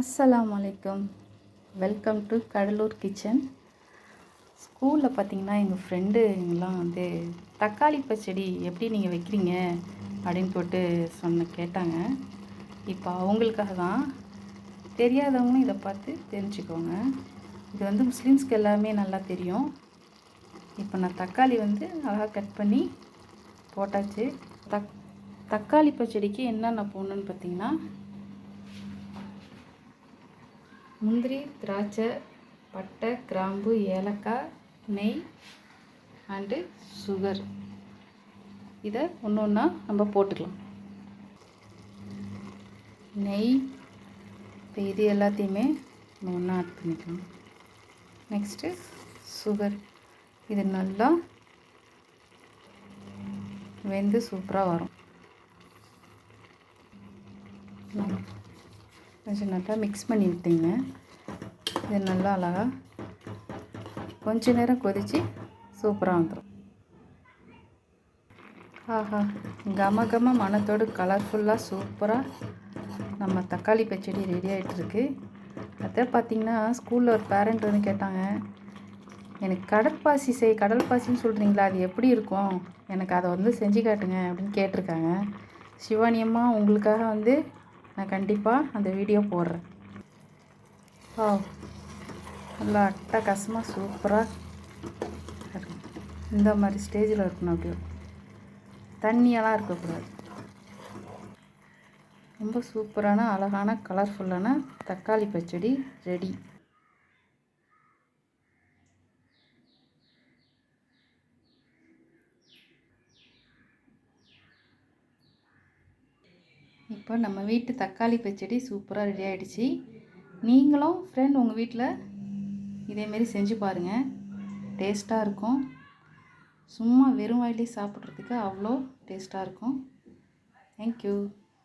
அஸ்ஸலாமு அலைக்கும். Welcome to Cuddalore kitchen ஸ்கூலில் பார்த்தீங்கன்னா எங்கள் ஃப்ரெண்டு வந்து தக்காளி பச்சடி எப்படி நீங்கள் வைக்கிறீங்க? அப்படின்னு போட்டு சொன்ன கேட்டாங்க. இப்போ அவங்களுக்காக தான் தெரியாதவங்களும் இதை பார்த்து தெரிஞ்சுக்கோங்க. இது வந்து முஸ்லீம்ஸ்க்கு எல்லாமே நல்லா தெரியும். இப்போ நான் தக்காளி வந்து அழகாக கட் பண்ணி போட்டாச்சு. தக் தக்காளி பச்சடிக்கு என்னென்ன போடணுன்னு பார்த்தீங்கன்னா முந்திரி திராட்சை பட்டை கிராம்பு ஏலக்காய் நெய் அண்டு சுகர் இதை ஒன்று ஒன்றா நம்ம போட்டுக்கலாம். நெய் இப்போ இது எல்லாத்தையுமே நம்ம ஒன்றா ஆட் பண்ணிக்கலாம். நெக்ஸ்ட்டு சுகர் இது நல்லா வெந்து சூப்பராக வரும். கொஞ்சம் நல்லா மிக்ஸ் பண்ணி விட்டுங்க இது நல்லா அழகாக கொஞ்ச நேரம் கொதித்து சூப்பராக வந்துடும் ஆஹா கம கம மனத்தோடு கலர்ஃபுல்லாக சூப்பராக நம்ம தக்காளி பச்சடி ரெடி ஆகிட்டுருக்கு அதை பார்த்திங்கன்னா ஸ்கூலில் ஒரு பேரண்ட் வந்து கேட்டாங்க எனக்கு கடற்பாசி செய் கடல் பாசின்னு சொல்கிறீங்களா அது எப்படி இருக்கும்? எனக்கு அதை வந்து செஞ்சு காட்டுங்க அப்படின்னு கேட்டிருக்காங்க. சிவானியம்மா உங்களுக்காக வந்து நான் கண்டிப்பாக அந்த வீடியோ போடுறேன். ஓ நல்லா அட்டகாசமாக சூப்பராக இந்த மாதிரி ஸ்டேஜில் இருக்கணும் அப்படியே. தண்ணியெல்லாம் இருக்கக்கூடாது. ரொம்ப சூப்பரான அழகான கலர்ஃபுல்லான தக்காளி பச்சடி ரெடி இப்போ நம்ம வீட்டு தக்காளி பச்சடி சூப்பராக ரெடி ஆகிடுச்சு நீங்களும் ஃப்ரெண்ட் உங்கள் வீட்டில் இதேமாரி செஞ்சு பாருங்கள் டேஸ்ட்டாக இருக்கும். சும்மா வெறும் வாயிலே சாப்பிட்றதுக்கு அவ்வளோ டேஸ்ட்டாக இருக்கும். தேங்க்யூ